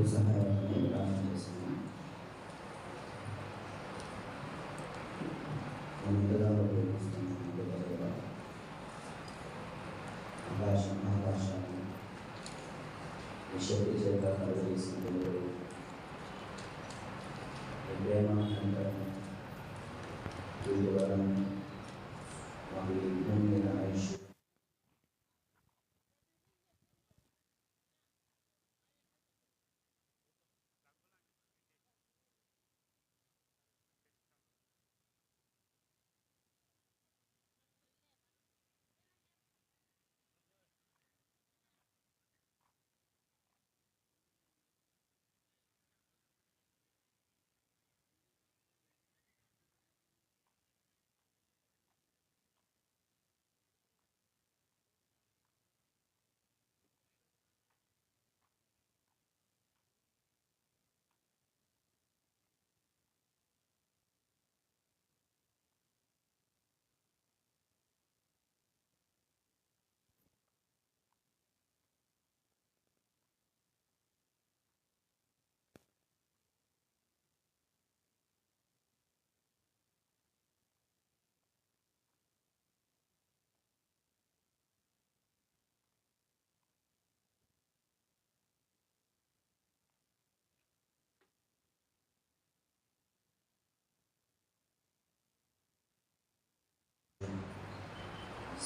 ప్రభు సహాయాన్ని ప్రార్థన చేస్తున్నాం ముందుగా ఉపయోగిస్తున్నాం దేవ ఆకాశం ఆకాశాన్ని విషయ చేత కలిగేసిన దేవుడు ఈ ప్రేమ అంతరం వీటి వలన మాకు ఈ భూమి మీద ఆయుష్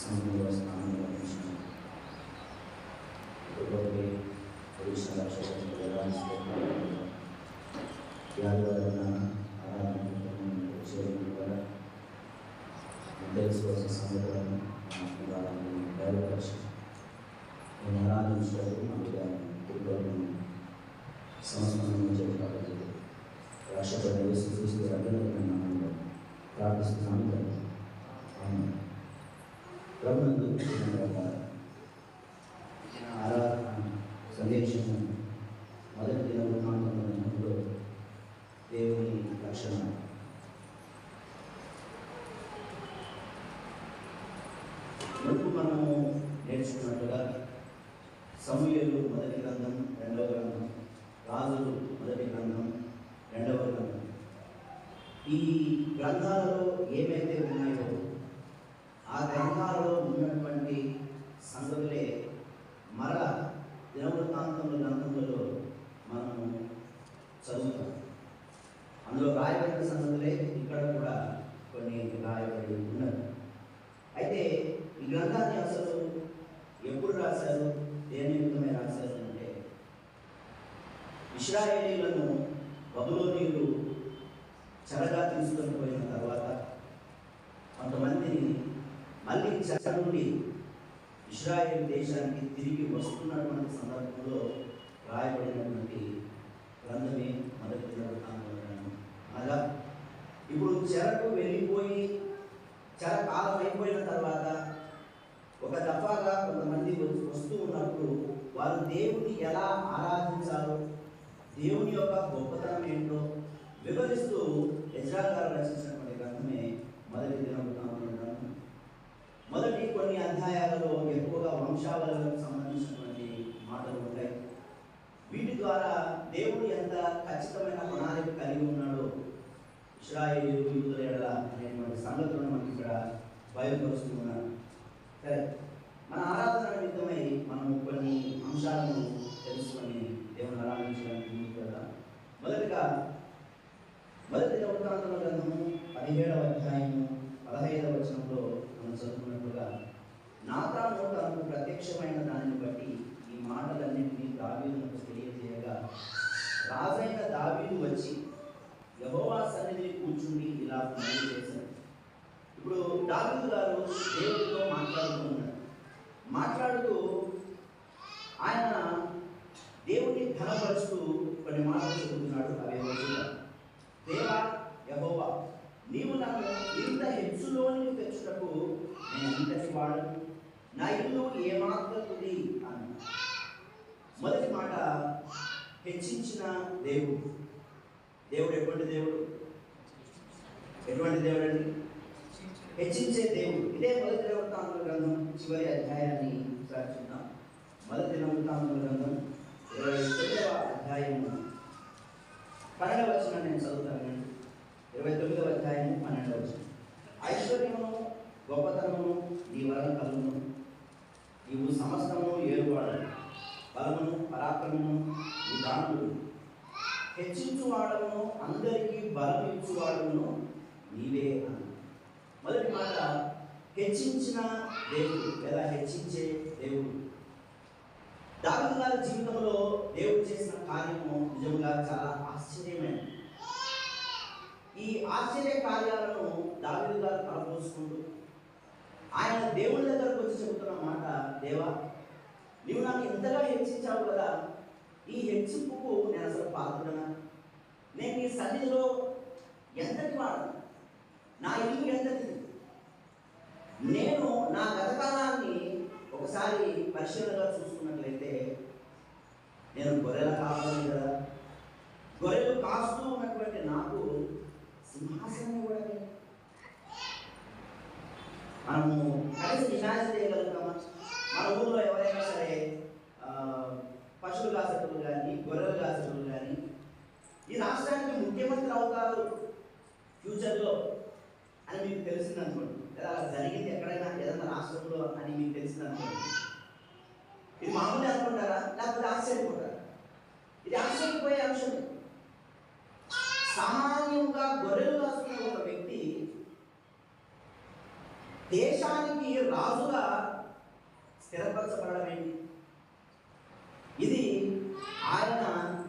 సముద్రంలో స్నానం లభించిన ఒక్కొక్కటి ఆరాధన ద్వారా తెలుసుకోవాల్సిన సంగతులను బయలుపరిచి నేను ఆరాధించడానికి మన కుటుంబం సంస్కరణ చెప్పాలి రాష్ట్రపతి చూసి అభినందన ప్రార్థిస్తున్నాను తండ్రి. ఆమేన్. ప్రభునందు ఇచ్చిన ఆరాధన సందేశము మొదటి దిన వృత్తాంతంలో దేవుని లక్షణం ముందు మనము నేర్చుకున్నట్టుగా సమూహలు మొదటి గ్రంథం రెండవ గ్రంథం రాజులు మొదటి గ్రంథం రెండవ గ్రంథం ఈ గ్రంథాలలో ఏమైతే ఉన్నాయో ఆ గ్రంథాలలో ఉన్నటువంటి సంగతులే మరల దినవృత్తాంతముల గ్రంథములలో మనము చదువుతాం అందులో రాయబడిన సంగతులే ఇక్కడ కూడా కొన్ని రాయబడి ఉన్నది అయితే ఈ గ్రంథాన్ని అసలు ఎప్పుడు రాశారు దేని నిమిత్తమే రాశారు అంటే ఇస్రాయేలీలను బబులోనీయులు చెరగా తీసుకొని పోయిన తర్వాత కొంతమందిని మళ్ళీ చెర నుండి ఇస్రాయేల్ దేశానికి తిరిగి వస్తున్నటువంటి సందర్భంలో రాయబడినటువంటి గ్రంథమే మొదటి దినవృత్తాంతముల గ్రంథం అనగా ఇప్పుడు చెరకు వెళ్ళిపోయి చెర కాలం అయిపోయిన తర్వాత ఒక దఫాగా కొంతమంది వచ్చి- వస్తూ ఉన్నప్పుడు వారు దేవుని ఎలా ఆరాధించాలో దేవుని యొక్క గొప్పతనం ఏంటో వివరిస్తూ ఎజ్రా గారు రచించినటువంటి గ్రంథమే మొదటి దినవృత్తాంతముల గ్రంథం. మొదటి కొన్ని అధ్యాయాలలో ఎక్కువగా వంశావళులకు సంబంధించినటువంటి మాటలు ఉంటాయి. వీటి ద్వారా దేవుడు ఎంత ఖచ్చితమైన ప్రణాళిక కలిగి ఉన్నాడో ఇస్రాయేలు యూదుల ఎడల అనేటువంటి సంగతులను మనకి ఇక్కడ బయలుపరుస్తూ సరే మన ఆరాధన నిమిత్తమై మనం కొన్ని అంశాలను తెలుసుకొని దేవుని ఆరాధించడానికి ముందుకు వెళ్దాం. మొదటిగా మొదటి వృత్తాంతముల గ్రంథము పదిహేడవ అధ్యాయము పదహైదవ వచనంలో మనం చదువుకున్నట్టుగా నాతాను తనకు ప్రత్యక్షమైన దానిని బట్టి ఈ మాటలన్నింటినీ దావీదునకు తెలియజేయగా రాజైన దావీదు వచ్చి యహోవా సన్నిధిని కూర్చుండి ఇలా మనవి చేశాడు. ఇప్పుడు దావీదు గారు దేవుడితో మాట్లాడుతూ ఉన్నారు మాట్లాడుతూ ఆయన దేవుడిని ఘనపరుస్తూ కొన్ని మాటలు చెబుతున్నాడు అవే రోజుగా దేవా యహోవా నీవు నన్ను ఇంత హెచ్చులోనికి తెచ్చుటకు నేను ఇంతటి వాడను నా ఇల్లు ఏమాత్రది అన్న మొదటి మాట హెచ్చించిన దేవుడు. దేవుడు ఎటువంటి దేవుడు? ఎటువంటి దేవుడు అండి? హెచ్చించే దేవుడు. ఇదే మొదటి వృత్తాంతుల గ్రంథం చివరి అధ్యాయాన్ని ఒకసారి చూద్దాం మొదటి వృత్తాంతుల గ్రంథం ఇరవై తొమ్మిదవ అధ్యాయము. పన్నెండవ వచనం నేను చదువుతానండి ఇరవై తొమ్మిదవ అధ్యాయము పన్నెండవ వచనం. ఐశ్వర్యమును గొప్పతనమును నీ వలన కలుగును. నీవు సమస్తమును ఏరువాడు బలమును పరాక్రమము నీ దానుడు. హెచ్చించువాడను అందరికీ బలం నీవే అని. మొదటి మాట హెచ్చించిన దేవుడు. లేదా హెచ్చించే దేవుడు? దావిదు గారి జీవితంలో దేవుడు చేసిన కార్యము నిజంగా చాలా ఆశ్చర్యమైనది. ఈ ఆశ్చర్య కార్యాలను దావిదు గారు తలపోసుకుంటూ ఆయన దేవుడి దగ్గరకు వచ్చి చెబుతున్న మాట దేవా నీవు నాకు ఇంతగా హెచ్చించావు కదా ఈ హెచ్చింపుకు నేను అసలు పాల్గొననా నేను ఈ సన్నిధిలో ఎంతటి వాడు నా ఇల్లు ఎంతటి? నేను నా గతకాలాన్ని ఒకసారి పరిశీలనగా చూసుకున్నట్లయితే నేను గొర్రెల కావాలి కదా. గొర్రెలు కాస్తూ ఉన్నటువంటి నాకు సింహాసనం కూడా లేదు. మనము కనీసం నిజాయితీ చేయగలుగుతామా? మన ఊళ్ళో ఎవరైనా సరే పశువులు కాసేటప్పుడు కానీ గొర్రెలు కాసేటప్పుడు కానీ ఈ రాష్ట్రానికి ముఖ్యమంత్రి అవుతారు ఫ్యూచర్లో అని మీకు తెలిసింది అనుకోండి లేదా అలా జరిగింది ఎక్కడైనా ఏదైనా రాష్ట్రంలో అని మీకు తెలిసింది అనుకోండి ఇది మామూలు అనుకుంటారా? లేకపోతే ఆశ్చర్యపోతారా? ఇది ఆశ్చర్యపోయే అంశం సామాన్యంగా గొర్రెలు కాసుకున్న ఒక వ్యక్తి దేశానికి రాజుగా స్థిరపరచబడడం ఏంటి? ఇది ఆయన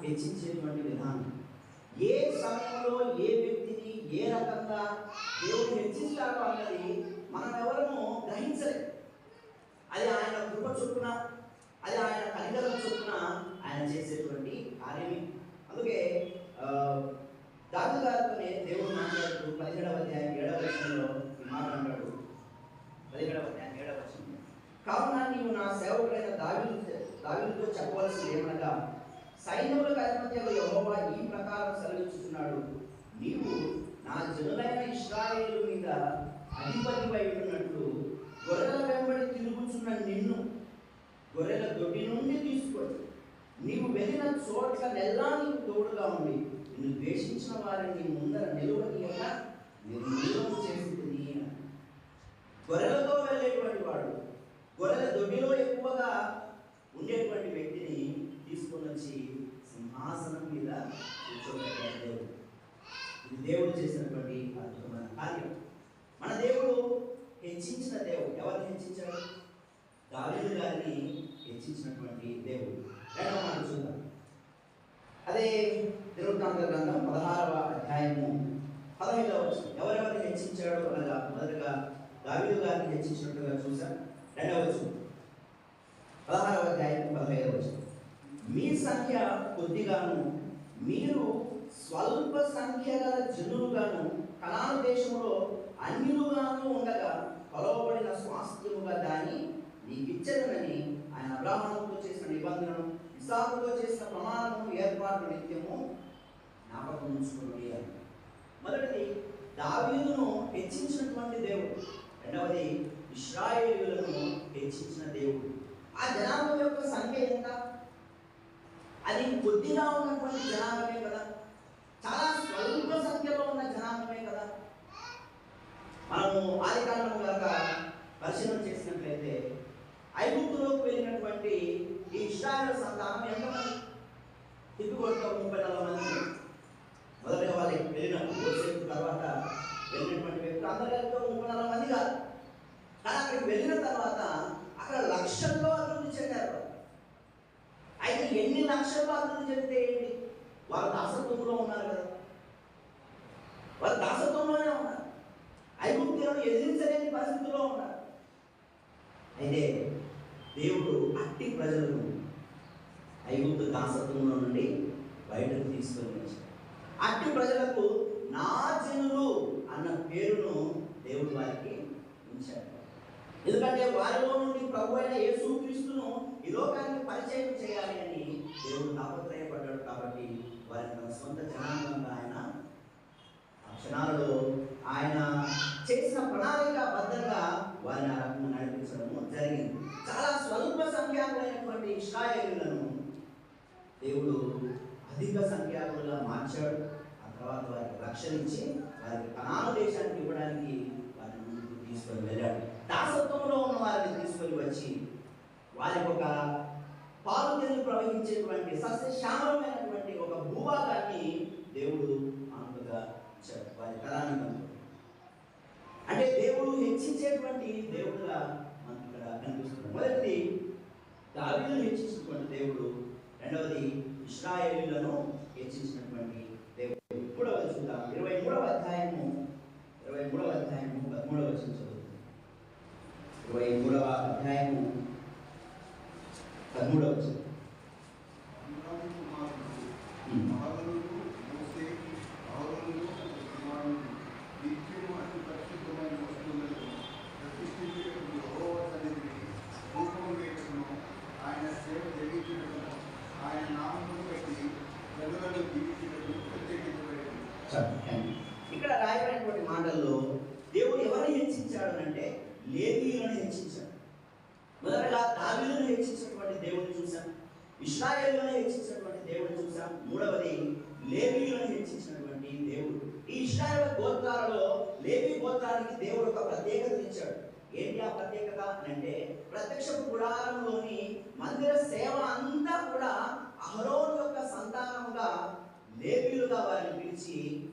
హెచ్చించేటువంటి విధానం. ఏ సమయంలో ఏ వ్యక్తిని ఏ రకంగా దేవుడు హెచ్చిస్తాడో అన్నది మనం ఎవరము గ్రహించలేదు అది ఆయన కృప చొప్పున అది ఆయన కనికరం చొప్పున ఆయన చేసేటువంటి కార్యమే. అందుకే దాదు దావి గారితోనే దేవుడు మాట్లాడుతూ పదిహేడవ అధ్యాయం ఏడవ వచనంలో ఈ మాట అంటాడు. పదిహేడవ అధ్యాయం ఏడవ వచనం. కావున నీవు నా సేవకుడైన దావి దావీదుతో చెప్పవలసింది ఏమనగా సైన్యములకు అధిపతి యహోవా ఈ ప్రకారం సెలవిస్తున్నాడు నీవు నా జనులైన ఇస్రాయేలు మీద అధిపతిపై ఉన్నట్లు గొర్రెల వెంబడి తిరుగుచున్న నిన్ను గొర్రెల దొడ్డి నుండి తీసుకొని నీవు వెళ్ళిన చోట్ల నెల్లా నీకు తోడుగా ఉండి నిన్ను ద్వేషించిన వారిని ముందర నిలువనీయగా నిర్మూలన చేసింది గొర్రెలతో వెళ్ళేటువంటి వాడు గొర్రెల దొడ్డిలో ఎక్కువగా ఉండేటువంటి వ్యక్తిని తీసుకొని వచ్చి సింహాసనం మీద కూర్చోబెట్టాడు. దేవుడు ఇది దేవుడు చేసినటువంటి అద్భుతమైన కార్యం. మన దేవుడు హెచ్చించిన దేవుడు. ఎవరిని హెచ్చించాడు? దావీదు గారిని హెచ్చించినటువంటి దేవుడు. రెండవ మనం చూద్దాం. అదే తిరుగుతాంత గ్రంథం పదహారవ అధ్యాయము పదహైదవ వచ్చిన ఎవరెవరిని హెచ్చించాడు అనగా మొదటగా దావీదు గారిని హెచ్చించినట్టుగా చూసాం రెండవ వచనం. పదహారవ అధ్యాయం పదహైదవ వచ్చిన మీ సంఖ్య కొద్దిగాను మీరు స్వల్ప సంఖ్య గల జనులుగాను కనాను దేశంలో అన్యులుగాను ఉండగా కొలవబడిన స్వాస్థ్యముగా దాన్ని నీకు ఇచ్చదనని ఆయన అబ్రాహాముతో చేసిన నిబంధనను ఇసాకుతో చేసిన ప్రమాణము ఏర్పాటు నిత్యము జ్ఞాపకం ఉంచుకుని మొదటిది దావీదును హెచ్చించినటువంటి దేవుడు. రెండవది ఇస్రాయేలులను హెచ్చించిన దేవుడు. ఆ జనాభా యొక్క సంఖ్య ఎంత? అది కొద్దిగా ఉన్నటువంటి జనాభమే కదా. చాలా స్వల్ప సంఖ్యలో ఉన్న జనాభమే కదా. మనము ఆది కాలంలో కనుక పరిశీలన చేసినట్లయితే ఐగుప్తులోకి వెళ్ళినటువంటి ఈ ఇస్రాయల్ సంతానం ఎంతమంది తిప్పికొడుతూ ముప్పై నలభై మంది మొదటగా వాళ్ళకి వెళ్ళినప్పుడు యోసేపు తర్వాత వెళ్ళినటువంటి వ్యక్తులు అందరూ కలిపి ముప్పై నలభై మంది కాదు. కానీ అక్కడికి వెళ్ళిన తర్వాత అక్కడ లక్షల్లో అభివృద్ధి చెందారు వాళ్ళు. అయితే ఎన్ని లక్షల బాధలు చెప్తే ఏంటి? వారు దాసత్వంలో ఉన్నారు కదా. వారు దాసత్వంలోనే ఉన్నారు. ఐగుప్తులను ఎదిరించలేని పరిస్థితుల్లో ఉన్నారు. అయితే దేవుడు అట్టి ప్రజలను ఐగుప్తు దాసత్వంలో నుండి బయటకు తీసుకొని వచ్చాడు. అట్టి ప్రజలకు నా జనులు అన్న పేరును దేవుడు వారికి ఉంచాడు. ఎందుకంటే వారిలో నుండి ప్రభు అయిన యేసు క్రీస్తును ఈ లోకానికి పరిచయం చేయాలి అని దేవుడు తాపత్రయపడ్డాడు కాబట్టి వారిని తన సొంత జనాంగంగా ఆయన ఆ క్షణాలలో ఆయన చేసిన ప్రణాళిక బద్ధంగా వారిని ఆ రకంగా నడిపించడము జరిగింది. చాలా స్వల్ప సంఖ్యాకులైనటువంటి ఇష్టాయులను దేవుడు అధిక సంఖ్యాకులుగా మార్చాడు. ఆ తర్వాత వారికి రక్షణ ఇచ్చి వారికి కనాల దేశానికి ఇవ్వడానికి వారిని ముందుకు తీసుకొని వెళ్ళాడు. దాసత్వంలో ఉన్న వారిని తీసుకొని వచ్చి వారికి ఒక పాలు తెలుగు ప్రవహించేటువంటి సస్యశ్యామలమైనటువంటి ఒక భూభాగాన్ని దేవుడు అనుకుగా ఇచ్చాడు వారి తరానికి అంటే దేవుడు హెచ్చించేటువంటి దేవుడుగా మనకు ఇక్కడ కనిపిస్తుంది. మొదటిది దావీదును హెచ్చించినటువంటి దేవుడు రెండవది ఇస్రాయేలీలను హెచ్చించినటువంటి దేవుడు మూడవ చూద్దాం ఇరవై మూడవ అధ్యాయము ఇరవై మూడవ అధ్యాయము పదమూడవ వచ్చిన చదువుతుంది ఇరవై మూడవ అధ్యాయము పదమూడవ వచ్చిన అమ్రాము కుమారుడు Hmm. మహరులు మోసే అహరోనులు కుమారుడు నిత్యము అతి పరిశుద్ధమైన వస్తువులను ప్రతిష్ఠించుటకు యెహోవా సన్నిధిని ధూపం వేయటకును ఆయన సేవ ఆయన నామమును బట్టి ప్రజలను దీవించుటకు ప్రత్యేకించబడింది చక్కని. ఇక్కడ రాయబడినటువంటి మాటల్లో దేవుడు ఎవరిని హెచ్చించాడు అంటే లేవీయులను హెచ్చించాడు. మొదటగా దావీలను హెచ్చించినటువంటి దేవుడిని చూశాం. ఇస్రాయేలులను హెచ్చించినటువంటి దేవుడిని చూసాం మూడవది లేవీయులను హెచ్చించినటువంటి దేవుడు. ఈ ఇస్రాయేల్ గోత్రాలలో లేవి గోత్రానికి దేవుడు ఒక ప్రత్యేకత ఇచ్చాడు. ఏంటి ఆ ప్రత్యేకత అంటే ప్రత్యక్ష గుడారంలోని మందిర సేవ అంతా కూడా అహరోన్ యొక్క సంతానముగా లేవీయులుగా వారిని పిలిచి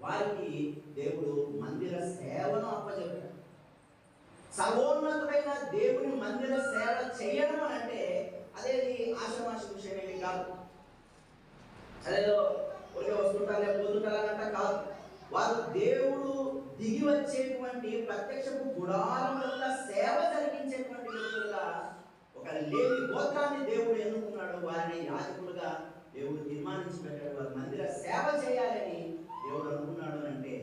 వారికి దేవుడు మందిర సేవను అప్పచెప్పాడు. సర్వోన్నతమైన దేవుని మందిర సేవ చేయడం అని అంటే అదేది ఆశమాష విషయం ఏమి కాదు అదేదో ఒకే వస్తుంటారా పోతుంటారా కాదు. వారు దేవుడు దిగి వచ్చేటువంటి ప్రత్యక్షపు గుడారముల సేవ జరిగించేటువంటి వ్యక్తులుగా ఒక లేని గోత్రాన్ని దేవుడు ఎన్నుకున్నాడు. వారిని యాజకులుగా దేవుడు తీర్మానించి పెట్టాడు. వారి మందిర సేవ చేయాలని దేవుడు అనుకున్నాడు అంటే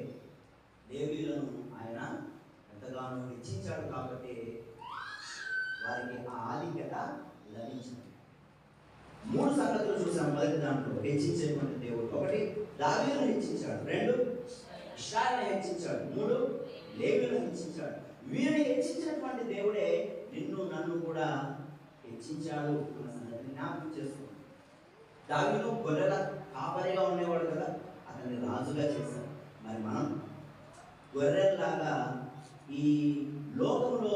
దేవీలను ఆయన ఎంతగానో హెచ్చించాడు కాబట్టి వారికి ఆ ఆధిక్యత లభించింది. మూడు సంగతులు చూసాం మొదటి దాంట్లో హెచ్చించేటువంటి దేవుడు. ఒకటి దావీలను హెచ్చించాడు. రెండు ఇష్టాలను హెచ్చించాడు. మూడు లేవులను హెచ్చించాడు. వీరిని హెచ్చించినటువంటి దేవుడే నిన్ను నన్ను కూడా హెచ్చించాడు అన్న సంగతిని జ్ఞాపకం చేసుకోండి దావీదు గొర్రెల కాపరిగా ఉండేవాడు కదా అతన్ని రాజుగా చేశాడు. మరి మనం గొర్రెల్లాగా ఈ లోకంలో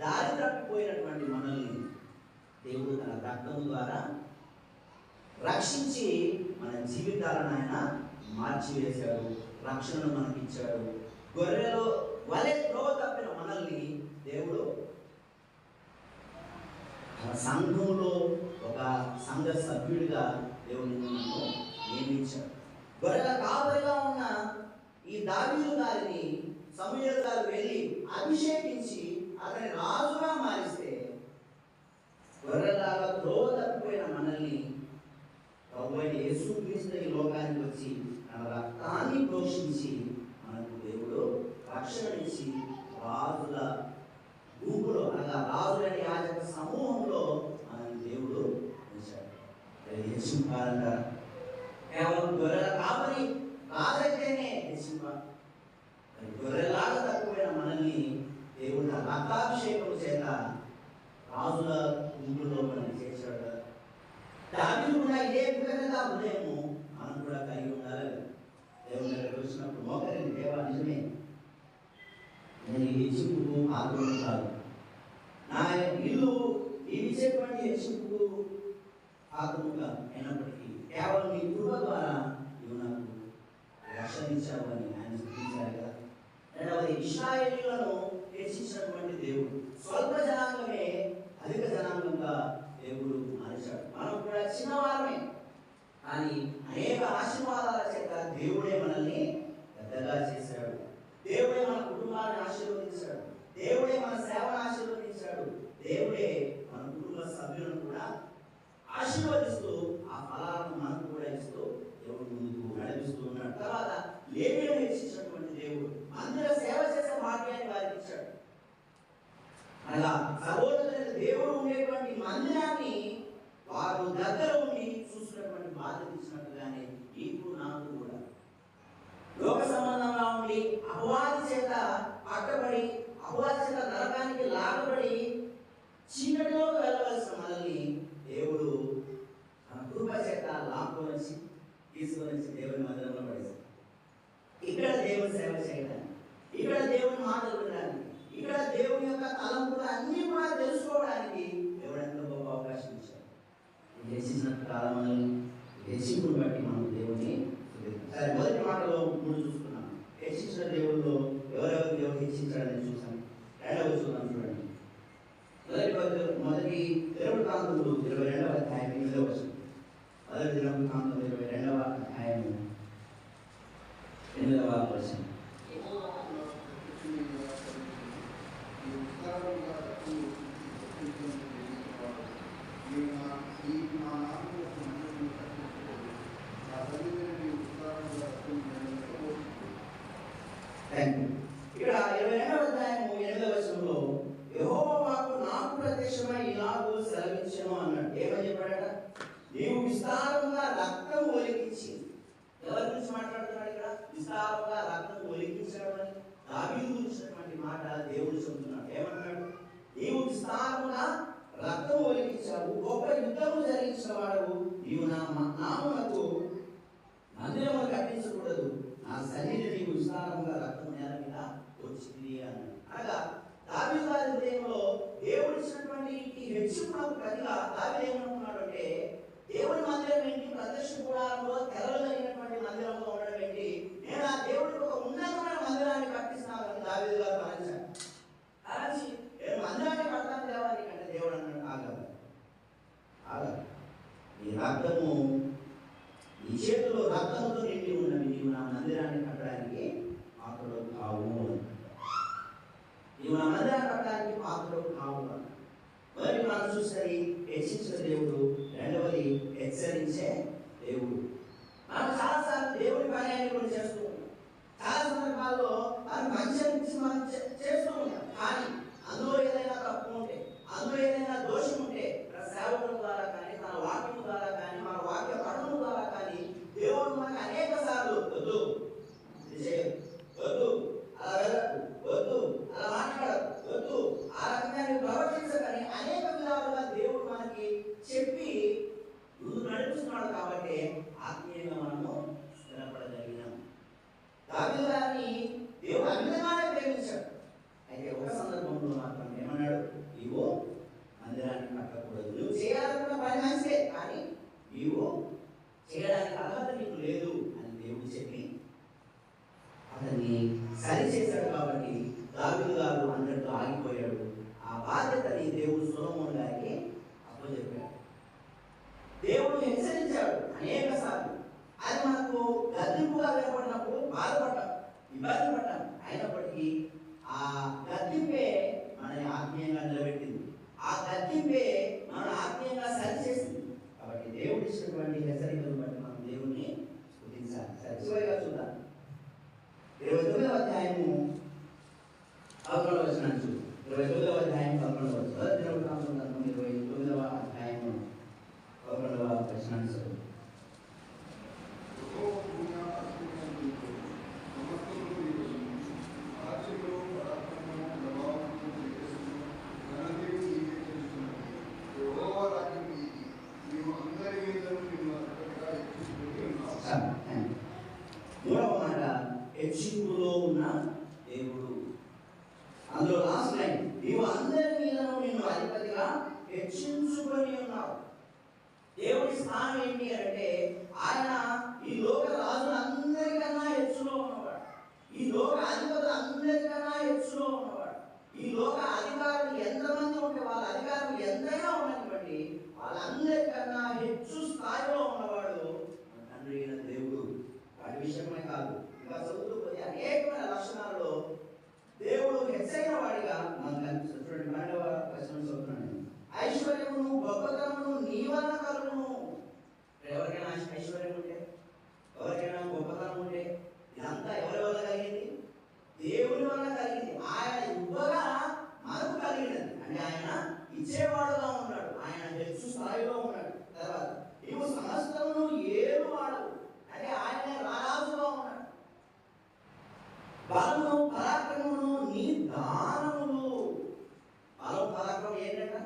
దారి తప్పిపోయినటువంటి మనల్ని దేవుడు తన రక్తం ద్వారా రక్షించి మన జీవితాలను ఆయన మార్చివేశాడు రక్షణను మనకి ఇచ్చాడు గొర్రెలో వలె త్రోవ తప్పిన మనల్ని దేవుడు తన సంఘంలో ఒక సంఘ సభ్యుడిగా దేవుని నన్ను నియమించాడు. గొర్రెల కాపరిగా ఉన్న ఈ దావీలు గారిని సమూహలు గారు వెళ్ళి అభిషేకించి అతని రాజుగా మారిస్తే గొర్రెలాగా త్రోవ తప్పిపోయిన మనల్ని ప్రభు యేసు క్రీస్తు ఈ లోకానికి వచ్చి తన రక్తాన్ని పోషించి మనకు దేవుడు రక్షణ ఇచ్చి రాజుల గుంపులో అనగా రాజులైన యాజక సమూహంలో మన దేవుడు ఉంచాడు. హెచ్చింపాలంట కేవలం గొర్రెల కాపరి రాజైతేనే హెచ్చింప మరి గొర్రెలాగా తక్కువైన మనల్ని దేవుడు రక్తాభిషేకం చేత రాజుల గుంపులో మనల్ని చేశాడు దాని కూడా ఇదే విధంగా ఉదయము మనం కూడా కలిగి ఉండాలి. దేవుని దగ్గరికి వచ్చినప్పుడు మోకరిని దేవ నిజమే. నేను ఈ హెచ్చింపుకు ఆగ్రహం కాదు. నా ఇల్లు ఇచ్చేటువంటి యేసుకు హెచ్చింపుకు ఆత్మగా అయినప్పటికీ కేవలం నీ కృప ద్వారా నువ్వు నాకు రక్షణ ఇచ్చావు అని ఆయన స్థుతించారు కదా. రెండవది ఇస్రాయేలీలను హెచ్చించినటువంటి దేవుడు. స్వల్ప జనాంగమే అధిక జనాంగంగా దేవుడు మార్చాడు. మనం కూడా చిన్నవారమే. కానీ అనేక ఆశీర్వాదాల చేత దేవుడే మనల్ని పెద్దగా చేశాడు. దేవుడే మన కుటుంబాన్ని ఆశీర్వదించాడు. దేవుడే మన సేవను ఆశీర్వదించాడు. దేవుడే మన కుటుంబ సభ్యులను కూడా ఆశీర్వదిస్తూ ఆ ఫలాలను మనకు కూడా ఇస్తూ దేవుడు ముందుకు నడిపిస్తూ ఉన్నాడు తర్వాత లేవీలను హెచ్చించినటువంటి దేవుడు మందిర సేవ చేసే భాగ్యాన్ని వారికి ఇచ్చాడు అనగా సహోదరులైన దేవుడు ఉండేటువంటి మందిరాన్ని వారు దగ్గర ఉండి చూసినటువంటి బాధ్యత ఇచ్చినట్టుగానే నీకు నాకు కూడా లోక సంబంధంగా ఉండి అపవాది చేత పట్టబడి అపవాది చేత నరకానికి లాగబడి చీకటిలోకి వెళ్ళవలసిన మనల్ని దేవుడు తన కృప ఇనుప చెక్క లాక్కొని వచ్చి దేవుని మందిరంలో పడేశారు ఇక్కడ దేవుని సేవ చేయడానికి ఇక్కడ దేవుని మాటలు వినడానికి ఇక్కడ దేవుని యొక్క తలంపులు అన్నీ కూడా తెలుసుకోవడానికి దేవుడు ఎంతో గొప్ప అవకాశం ఇచ్చాడు. ఈ హెచ్చించిన కాలంలో హెచ్చింపుని బట్టి మనం దేవుని సరే మొదటి మాటలో మూడు చూసుకున్నాం. హెచ్చించిన దేవుళ్ళు ఎవరెవరు దేవుడు హెచ్చించాడని చూసాం. రెండవ చూద్దాం చూడండి. మొదటి ఇరవై కాంతములు ఇరవై రెండవ అధ్యాయం ఎనిమిదవ వచనం మొదటి ఇరవై కాంతములు ఇరవై రెండవ అధ్యాయం ఎనిమిదవ వచనం యెహోవా నాకు ప్రత్యక్షంగా కనిపించి, నీ విస్తారముగా రక్తము రక్షించుటకు నియమించువాడు. నీవు నా- ఈ నా నామము యొక్క మహిమను రక్షించుకోవు. నా సన్నిధిని నీవు విస్తారముగా రక్తము నియమించుకోవు. థ్యాంక్ యూ ఇక్కడ ఇరవై రెండవ అధ్యాయము ఎనిమిదవ వచనంలో యెహోవా వాక్కు నాకు ప్రత్యక్షమై ఇలాగూ సెలవించను అన్నాడు ఏమని చెప్పాడట నీవు విస్తారంగా రక్తం ఒలికించి ఎవరి గురించి మాట్లాడుతున్నాడు ఇక్కడ? విస్తారంగా రక్తం ఒలికించడం అని గురించినటువంటి మాట దేవుడు చెబుతున్నాడు. ఏమన్నాడు? నీవు విస్తారముగా రక్తం ఒలిగించావు గొప్ప యుద్ధము జరిగించిన వాడు నీవు నా నామునకు మందిరము కట్టించకూడదు. నా సన్నిధి నీకు విస్తారంగా రక్తం నేల మీద వచ్చింది అన్నాడు అనగా దావీదు గారి హృదయంలో దేవుడు ఇచ్చినటువంటి ఈ హెచ్చింపునకు ప్రతిగా దావీదు ఏమనుకున్నాడు అంటే దేవుని మందిరం ఏంటి? ప్రదర్శన గుడారంలో తెరలు మందిరంలో ఉండడం ఏంటి? నేను ఆ దేవుడికి ఒక ఉన్నతమైన మందిరాన్ని కట్టిస్తాను దావేది గారు మరణించాను నేను మందిరాన్ని కడతాను దేవానికి అంటే దేవుడు అన్నాడు ఆగదు ఆగదు ఈ రక్తము నీ చేతిలో రక్తంతో నిండి ఉన్నవి నీవు నా మందిరాన్ని కట్టడానికి పాత్రలు కావు నీవు నా మందిరాన్ని కట్టడానికి పాత్రలు కావు మరి మనసు మనం చూసినది హెచ్చించిన దేవుడు హెచ్చరించే దేవుడు మనం చాలాసార్లు దేవుడి పని అని కూడా చేస్తూ ఉంటాం చాలా సందర్భాల్లో మనం మంచి అనిపించి మనం చే- చేస్తూ ఉంటాం కానీ అందులో ఏదైనా తప్పు ఉంటే అందులో ఏదైనా దోషం ఉంటే మన సేవకుల ద్వారా కానీ మన వాక్యం ద్వారా కానీ మన వాక్య పఠనం ద్వారా కానీ దేవుడు మనకు అనేక సార్లు వద్దు ఇది చేయదు వద్దు అలా వెళ్ళకు వద్దు అలా మాట్లాడదు వద్దు ఆ రకంగా నువ్వు ప్రవర్తించకని అనేక విధాలుగా దేవుడు మనకి చెప్పి ముందు నడిపిస్తున్నాడు కాబట్టి ఆత్మీయంగా మనము స్థిరపడగలిగినాం. దాని గారిని దేవుడు అమితంగానే ప్రేమించాడు. అయితే ఒక సందర్భంలో మాత్రం ఏమన్నాడు? నీవు మందిరాన్ని కట్టకూడదు. నువ్వు చేయాలనుకున్న పని మంచిదే కానీ నీవు చేయడానికి అర్హత నీకు లేదు అని దేవుడు చెప్పి అతన్ని సరి చేశాడు కాబట్టి దావీదు గారు అన్నట్టు ఆగిపోయాడు. ఆ బాధ్యతని దేవుడు సొలొమోను గారికి అప్పచెప్పాడు దేవుడు హెచ్చరించాడు అనేక సార్లు అది మనకు గద్దెంపుగా వినపడినప్పుడు బాధపడ్డాం ఇబ్బంది పడ్డాం అయినప్పటికీ ఆ గద్దెంపే మనని ఆత్మీయంగా నిలబెట్టింది. ఆ గద్దెంపే మన ఆత్మీయంగా సరిచేసింది. కాబట్టి దేవుడు ఇచ్చినటువంటి హెచ్చరికలు బట్టి మనం దేవుణ్ణి స్థుతించాలి. సరే చూద్దాం. ఇరవై తొమ్మిదవ అధ్యాయము పదకొండవ వచ్చిన చూద్దాం. ఇరవై తొమ్మిదవ అధ్యాయం పదకొండవ వచ్చిన మొదటి దినవృత్తాంతం గ్రంథం ఇరవై తొమ్మిదవ అధ్యాయము పదకొండవ వచనాన్ని చదువు యెహోవా భూమి ఆకాశములను నీకు, సమస్తమును నీకు. ఆశ్చర్యము, పరాక్రమము, ప్రభావము, తేజస్సును, ఘనతయు నీకే తెలుసున్నది. యెహోవా రాజ్యం నీది. నీవు అందరి మీదను నిన్ను అధిపతిగా హెచ్చించుకొని ఉన్నావు. చాలు, థాంక్యూ. మూడవ మాట హెచ్చింపులో ఉన్న దేవుడు. అందులో లాస్ట్ లైన్ నీవు అందరి మీదను నిన్ను అధిపతిగా హెచ్చించుకొని ఉన్నావు. దేవుడి స్థానం ఏంటి అంటే ఆయన ఈ లోక రాజులందరికన్నా హెచ్చులో ఉన్నవాడు. ఈ లోక అధిపతులు అందరికన్నా హెచ్చులో ఉన్నవాడు. ఈ లోక అధికారులు ఎంతమంది ఉంటే వాళ్ళ అధికారులు ఎంతైనా ఉన్నటువంటి వాళ్ళందరికన్నా హెచ్చు స్థాయిలో ఉన్నవాడు తండ్రి అయిన దేవుడు. వాడి విషయమే కాదు ఇంకా చదువుతూ పోతే అనేకమైన లక్షణాలలో దేవుడు హెచ్చైన వాడిగా మనకు కనిపిస్తుంది చూడండి పన్నెండవ వచనం చదువుతున్నాను నేను. ఐశ్వర్యమును గొప్పతనమును నీ వలన కలుగును ఎవరికైనా ఐశ్వర్యం ఉంటే ఎవరికైనా గొప్పతనం ఉంటే ఇదంతా ఎవరి వల్ల కలిగింది దేవుని వల్ల కలిగింది ఆయన ఇవ్వగా మనకు కలిగినది అంటే ఆయన ఇచ్చేవాడుగా ఉన్నాడు ఆయన హెచ్చు స్థాయిలో ఉన్నాడు తర్వాత నీవు సమస్తమును ఏడు వాడు అంటే ఆయన రారాజుగా ఉన్నాడు బలము పరాక్రమమును నీ దానములు బలం పరాక్రమం ఏంటంట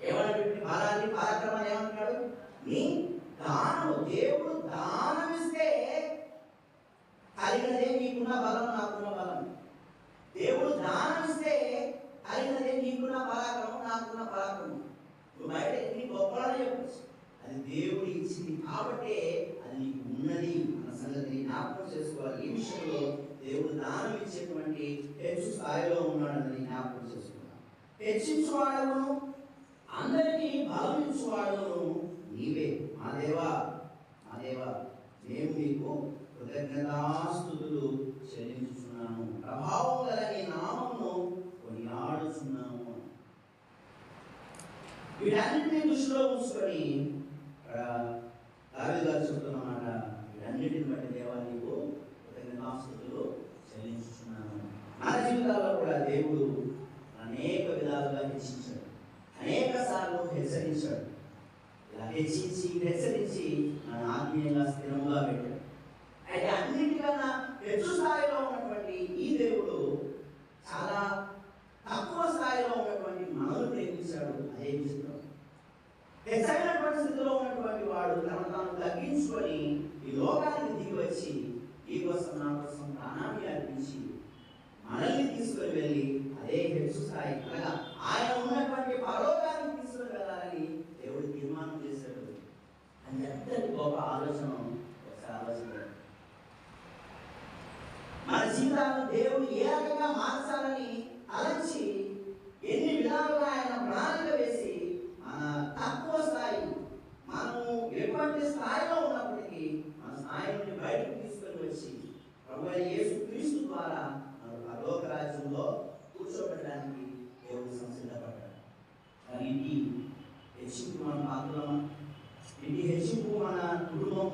ఏమన్నాడు బలాన్ని పరాక్రమాన్ని ఏమంటున్నాడు నీ దానం దేవుడు దానం ఇస్తే కలిగినదే నీకున్న బలం నాకున్న బలం దేవుడు దానం ఇస్తే కలిగినదే నీకున్న పరాక్రమం నాకున్న పరాక్రమం. నువ్వు బయట ఎన్ని గొప్పలని చెప్పచ్చు అది దేవుడు ఇచ్చింది కాబట్టే అది నీకు ఉన్నది అన్న సంగతిని జ్ఞాపకం చేసుకోవాలి. ఈ విషయంలో దేవుడు దానం ఇచ్చేటువంటి హెచ్చు స్థాయిలో ఉన్నాడని జ్ఞాపకం చేసుకున్నాను హెచ్చించువాడను అందరినీ బలం నీవే. మా దేవా మా దేవా మేము నీకు కృతజ్ఞతాస్తుతులు చెల్లించుతున్నాను ప్రభావం కలిగి నీ నామమును కొనియాడుచున్నాము వీటన్నిటిని దృష్టిలో ఉంచుకొని ఇక్కడ చెప్తున్నమాట వీటన్నిటిని బట్టి దేవాలయకు నీకు చెల్లించుతున్నాను చెల్లించుచున్నాను. మన జీవితాల్లో కూడా దేవుడు అనేక విధాలుగా హెచ్చించాడు. అనేక సార్లు హెచ్చరించాడు. ఇలా హెచ్చించి హెచ్చరించి మన ఆత్మీయంగా స్థిరంగా పెట్టాడు. అయితే అన్నిటికన్నా హెచ్చు స్థాయిలో ఉన్నటువంటి ఈ దేవుడు చాలా తక్కువ స్థాయిలో ఉన్నటువంటి మనల్ని ప్రేమించాడు. అదే విచిత్రం పరిస్థితిలో ఉన్నటువంటి వాడు తను తాను తగ్గించుకొని ఈ లోకానికి దిగి వచ్చి ఈ కోసం నా కోసం ప్రాణాన్ని అర్పించి మనల్ని తీసుకొని వెళ్ళి అదే హెచ్చు స్థాయి. అనగా ఆయన ఉన్నటువంటి పరలోకానికి తీసుకొని వెళ్ళాలని దేవుడు తీర్మానం చేశాడు. అది ఎంతటి గొప్ప ఆలోచన ఒకసారి ఆలోచించాడు మన జీవితాలను దేవుడు ఏ రకంగా మార్చాలని అలచి ఎన్ని విధాలుగా ఆయన ప్రణాళిక వేసి మన తక్కువ స్థాయి మనము ఎటువంటి స్థాయిలో ఉన్నప్పటికీ మన స్థాయి నుండి బయటకు తీసుకొని వచ్చి ప్రభు అయిన యేసు క్రీస్తు ద్వారా మన పరలోక రాజ్యంలో కూర్చోబెట్టడానికి దేవుడు సంసిద్ధపడ్డాడు కానీ ఇంటి హెచ్చింపు మన పాత్రమా ఇంటి హెచ్చింపు మన కుటుంబం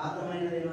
ఆత్మైనదేనా